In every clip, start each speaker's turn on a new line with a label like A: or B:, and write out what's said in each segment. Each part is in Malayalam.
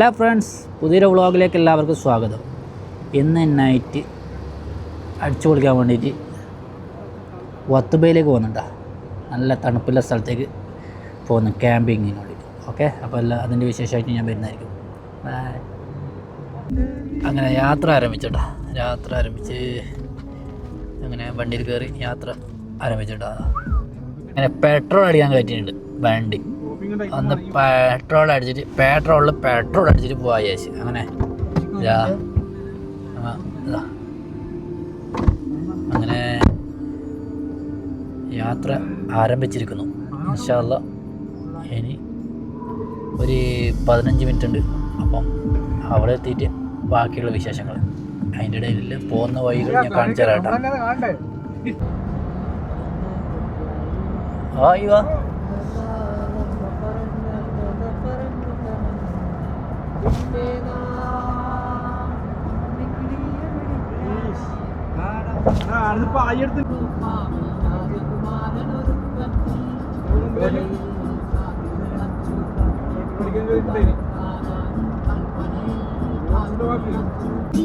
A: ഹലോ ഫ്രണ്ട്സ് പുതിയൊരു വ്ളോഗിലേക്ക് എല്ലാവർക്കും സ്വാഗതം. ഇന്ന് നൈറ്റ് അടിച്ചു പൊളിക്കാൻ വേണ്ടിയിട്ട് വത്തുബയിലേക്ക് പോകുന്നുണ്ടോ. നല്ല തണുപ്പുള്ള സ്ഥലത്തേക്ക് പോകുന്നു ക്യാമ്പിങ്ങിന് വേണ്ടിയിട്ട്. ഓക്കെ അപ്പോൾ എല്ലാം അതിന്റെ വിശേഷമായിട്ട് ഞാൻ വരുന്നതായിരിക്കും. അങ്ങനെ യാത്ര ആരംഭിച്ചോട്ടാ. യാത്ര ആരംഭിച്ച് അങ്ങനെ വണ്ടിയിൽ കയറി യാത്ര ആരംഭിച്ചോട്ടാ. അങ്ങനെ പെട്രോൾ അടിക്കാൻ കയറ്റിയിട്ടുണ്ട് വണ്ടി. ഒന്ന് പെട്രോൾ അടിച്ചിട്ട് പെട്രോളിൽ പെട്രോൾ അടിച്ചിട്ട് പോവാ ചേച്ചി അങ്ങനെ അങ്ങനെ യാത്ര ആരംഭിച്ചിരിക്കുന്നു. ഇൻഷാല്ല ഇനി ഒരു പതിനഞ്ച് മിനിറ്റ് ഉണ്ട് അപ്പം അവിടെ എത്തിയിട്ട് ബാക്കിയുള്ള വിശേഷങ്ങൾ. അതിന്റെ ഇടയിൽ പോകുന്ന വഴികൾ ഞാൻ കാണിച്ചു തരാം കേട്ടോ ആ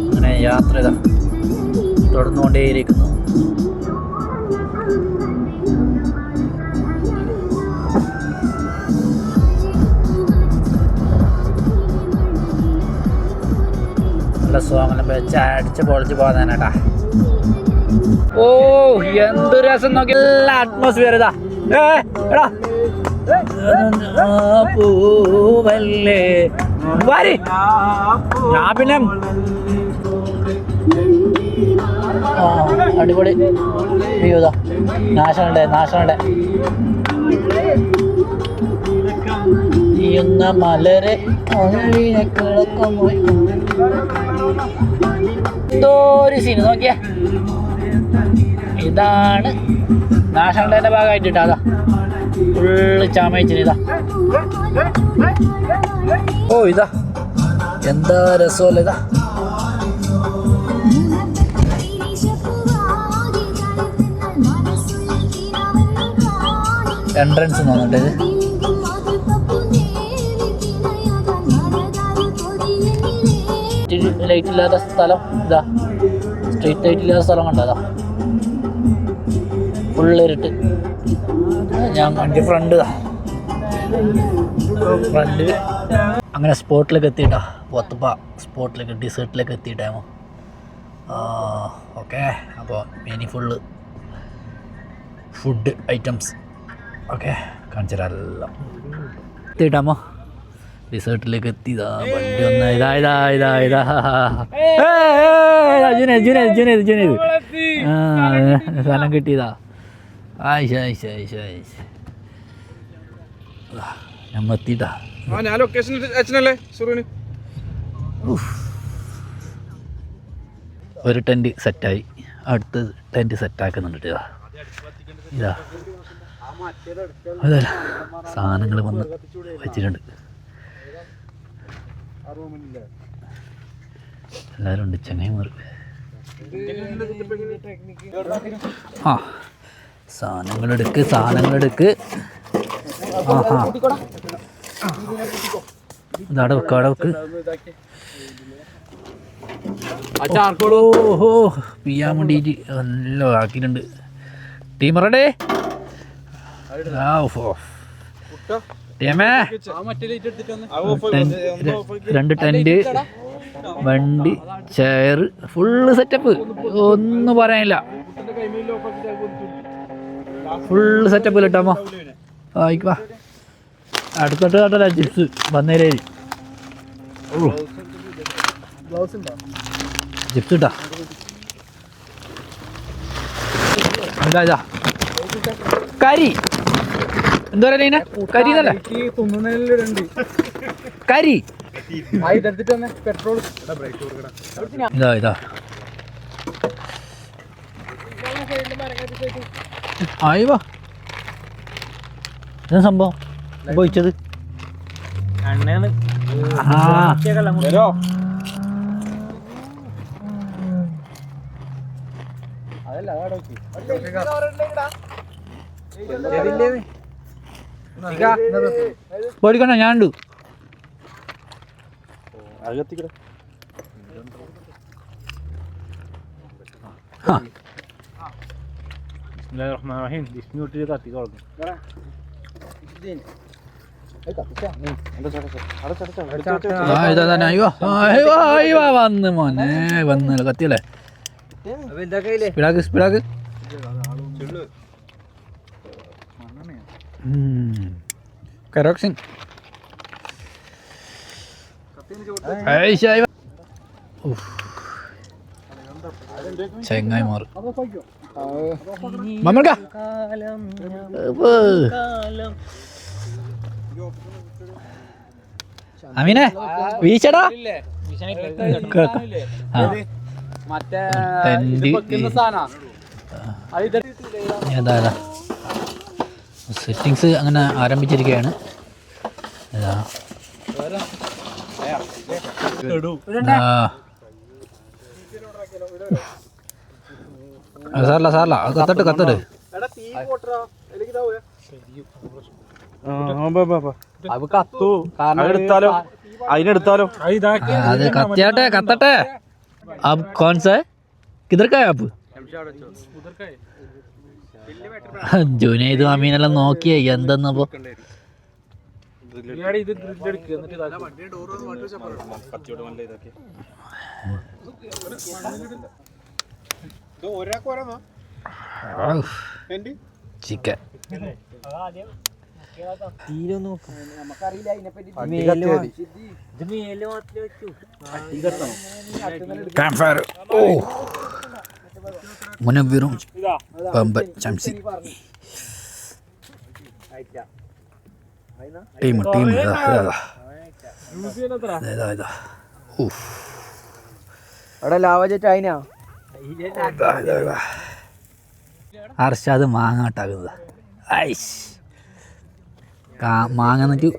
A: അങ്ങനെ യാത്ര തുടർന്നുകൊണ്ടേയിരിക്കുന്നു. സോങ്ങെല്ലാം വെച്ച് അടിച്ച് പൊളിച്ച് പോകാനാട്ടാ ഓ എന്ത് രസം നോക്കി. എല്ലാ അറ്റ്മോസ്ഫിയർ ഇതാ. ഏടാല്ലേ പൂവല്ലേ? വാരി. ഞാൻ പിന്നെ അടിപൊളി. അയ്യോ ഇതാ. നാശമുണ്ടേ ഈയുന്ന മലരെ കിളക്കമായി എന്തോ ഒരു സീൻ നോക്കിയേ. ഇതാണ് നാഷണൽ നാശമുണ്ടേന്റെ ഭാഗമായിട്ട് ഇട്ടാ അതാ. ഫുള്ള് ചാമയിച്ചിന് ഇതാ. ഓ ഇതാ. എന്താ രസമല്ല ഇതാ. എൻട്രൻസ് തോന്നുന്നുണ്ട് ഇത്. ലൈറ്റ് ഇല്ലാത്ത സ്ഥലം ഇതാ. സ്ട്രീറ്റ് ലൈറ്റ് ഇല്ലാത്ത സ്ഥലം കണ്ടോ ഫുള്ള് ഇരുട്ട്. ഞാൻ വണ്ടി ഫ്രണ്ട് ഫ്രണ്ട് അങ്ങനെ സ്പോട്ടിലേക്ക് എത്തിയിട്ടാ. പൊത്തപ്പ സ്പോട്ടിലേക്ക് ഡിസേർട്ടിലേക്ക് എത്തിയിട്ടാമോ ഓക്കെ അപ്പോൾ ഇനി ഫുള്ള് ഫുഡ് ഐറ്റംസ് ഓക്കെ കാണിച്ചു തരാം എല്ലാം എത്തിയിട്ടാമോ റിസോർട്ടിലേക്ക് എത്തിയതാ. വണ്ടി ഒന്ന് ഇതാ ഇതാ ഇതാ ഇതാ. ജുനേത് ജുനേത് ജുനേത് ആ സ്ഥലം കിട്ടിയതാ. ആയിഷ ആയിഷ ആയിഷ ആയിഷ. നമ്മ എത്തിയിട്ടാ.
B: ആ ഞാൻ ലൊക്കേഷൻ അച്ഛനല്ലേ സുറുവിന്?
A: ഒരു ടെന്റ് സെറ്റായി അടുത്ത് ടെന്റ് സെറ്റാക്കുന്നുണ്ട് ഇതാ ഇതാ. അതല്ല സാധനങ്ങൾ വന്ന് വെച്ചിട്ടുണ്ട്. എല്ലാവരും ഉണ്ട് ചങ്ങായിമാർ ആ സാധനങ്ങളെടുക്ക് സാധനങ്ങളെടുക്ക് ആഹാ ഇതാടെ വെക്ക് അവിടെ വെക്ക്. ഓഹോ പിയാൻ വേണ്ടിയിട്ട് നല്ല ആക്കിയിട്ടുണ്ട്. ടീം റെഡേ? ആ ഓ ടീമേ. ടെൻ- ര- രണ്ട് ടെന്റ്. വണ്ടി ചെയർ ഫുള്ള് സെറ്റപ്പ് ഒന്നും പറയാനില്ല. ഫുള്ള് സെറ്റപ്പ് കിട്ടാമോ ആയിക്കോ അടുത്തോട്ട് കേട്ടല്ല ജിപ്സ് വന്നേരേ. ജിപ്സ് കിട്ടാ ഇതാ കരി. എന്താ പറയുക കരി എന്നല്ലേ. കരി.
B: പെട്രോൾ
A: ഇതാ ഇതാ. ആയി വാ. എന്താ സംഭവം? ആ
B: വരോ.
A: പേടിക്കണ്ട ഞാനുണ്ട്. ആ. ഇതാ തന്നെ. അയ്യോ. അയ്യോ അയ്യോ വന്ന് മോനെ. വന്ന് കത്തിയല്ലേ? സ്പീഡാക്ക് സ്പീഡാക്ക് കരോക്സിൻ. ചെങ്ങായി മാറും. മമ്മൾക്ക അമീനെ വീശടാ. ഏതാ സെറ്റിങ്സ് അങ്ങനെ ആരംഭിച്ചിരിക്കുകയാണ്. ഏതാ സാറില്ല സാറില്ല അത് കത്തട്ട് കത്തട്ട്
B: എടാ തീ പോട്ടറാ എനിക്ക് ഇതാവേ അത് കത്തു കാരണം
C: എടുത്താലോ അതിനെടുത്താലോ
A: ആ, അത് കത്തിയാട്ടെ കത്തട്ടെ आप कौन सा है किधर का है आप ജുനൈദും അമീനെല്ലാം നോക്കിയേ എന്തെന്നപ്പോ
B: ഇത് എടുക്കുക എന്നിട്ട്
C: കത്തിയോട് നല്ല ഇതാക്കി
A: ചിക്കൻ. Oh. മുനവ്വിറും പമ്പൻ ചംസി. ടീം ടീം ഇതാ ഇതാ ഇതാ ഇതാ ഊഫ്
B: അവിടെ ലാവജറ്റ് അതിനാ
A: ഇതാ ഇതാ ഇതാ അർഷാദ് മാങ്ങ ഇട്ടാക്കുന്നത്. ഐസ്. കാ മാങ്ങ എന്നിട്ട്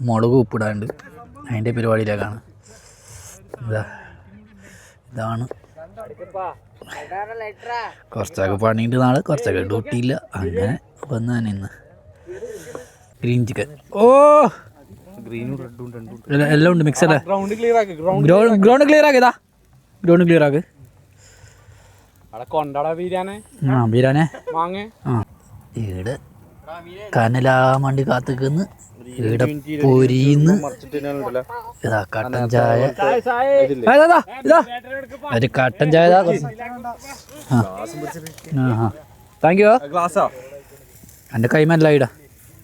A: മുളക് ഉപ്പിടാണ്ട് അതിന്റെ പരിപാടിയിലേക്കാണ്. ഇതാ. ഇതാണ്. കുറച്ചൊക്കെ പണിയുണ്ട് നാളെ. കുറച്ചൊക്കെ ഡ്യൂട്ടിയില്ല. അങ്ങനെ വന്ന് തന്നെ ഇന്ന്. ഗ്രീൻ ചിക്കൻ ഓ. എല്ലാം- എല്ലാം ഉണ്ട്. മിക്സ് അല്ലേ?
B: ഗ്രൗണ്ട് ക്ലിയർ ആക്കി ഗ്രൗണ്ട്
A: ക്ലിയർ ആക്കിയതാ ഗ്രൗണ്ട് ക്ലിയർ ആക്ക് ആ ബീരാനെ
B: മാങ്ങ.
A: ആ. ഈട്. കനലാൻ വേണ്ടി കാത്തുക്കുന്ന്. ഈടെ
C: പൊരിന്ന്
A: ഇതാ കട്ടൻ ചായ. ഇതാ, ഇതാ. ഒരു കട്ടൻ ചായ താങ്ക് യു എന്റെ കൈമല്ല ഇടാ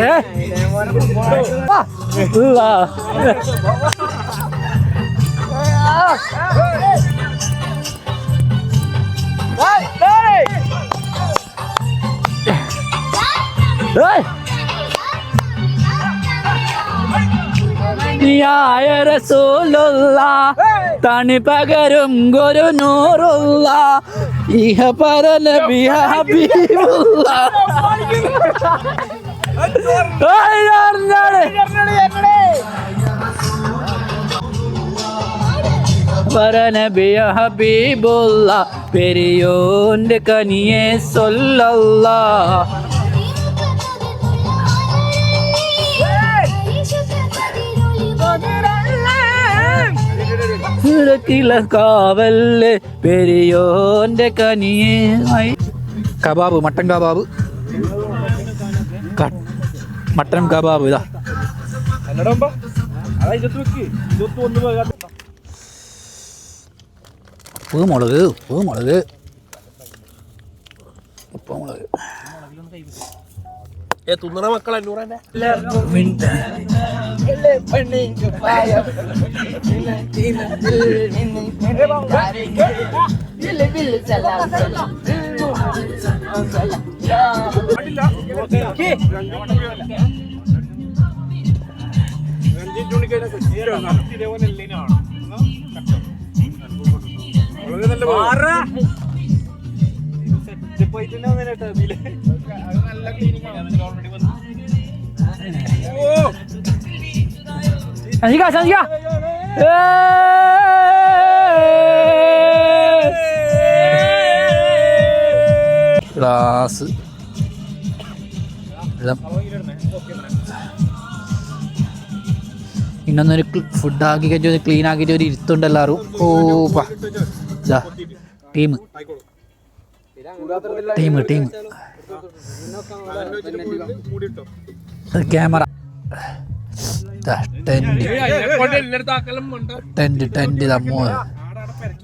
A: ഏ അല്ലാ. ഏയ്. നീയായ റസൂലുള്ള തണി പകരും ഗുരു നൂറുള്ള. ഇഹ പര നബി ഹബീബുള്ള. ഏയ് ഞാനാണ്. പരനബിയ ഹബീബുള്ള. പെരിയോന്റെ കനിയെ സൊല്ലല്ല. ഇടക്കില കാവല്ലേ പെരിയോന്റെ കനിയെ. Kebab mutton kebab. Mutton kebab ഇതാ.
B: എന്നടാ അതാ ഇതൊക്കെ വെക്ക് ഇതൊക്കെ ഒന്ന് പോകാത്ത
A: ഉപ്പ് മുളക് ഉപ്പ് മുളക് ഉപ്പ് മുളക്
C: ഏ തുന്നണ മക്കളെ അഞ്ഞൂറന്നെ
B: വന്നേട്ടാ ഇതിൽ നല്ല ക്ലീനിങ് ആണ് ഓൾറെഡി വന്നു ഓ
A: ഗ്ലാസ് ഇന്നൊന്നൊരു ഫുഡ് ആക്കി കഴിഞ്ഞ ക്ലീൻ ആക്കിയിട്ട് ഒരു ഇരുത്തുണ്ട് എല്ലാവരും. ഓ പാ team team
B: team camera tent
A: tent tent ഇതാ മൂന്ന്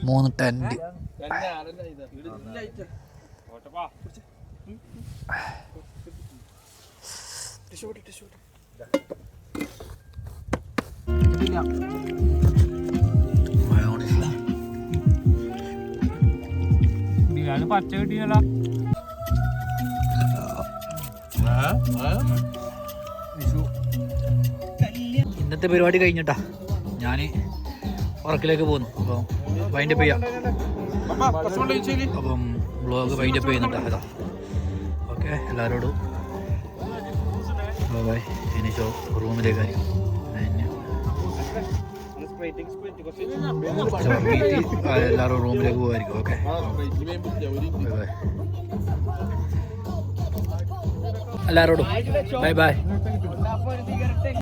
A: മൂന്ന് ടെന്റ്
B: പച്ച കിട്ടിയല്ലോ.
A: ഇന്നത്തെ പരിപാടി കഴിഞ്ഞിട്ടാ. ഞാൻ ഉറക്കിലേക്ക് പോന്നു അപ്പം വൈൻഡപ്പ് ചെയ്യാം. അപ്പം ബ്ലോഗ് വൈൻഡപ്പ് ചെയ്യുന്നുണ്ട്. അതാ. ഓക്കെ എല്ലാവരോടും ബൈ ഇനി ഷോ റൂമിലേക്കായിരിക്കും എല്ലാവരും റൂമിലേക്ക് പോകുമായിരിക്കും ഓക്കെ. എല്ലാവരോടും ബൈ ബൈ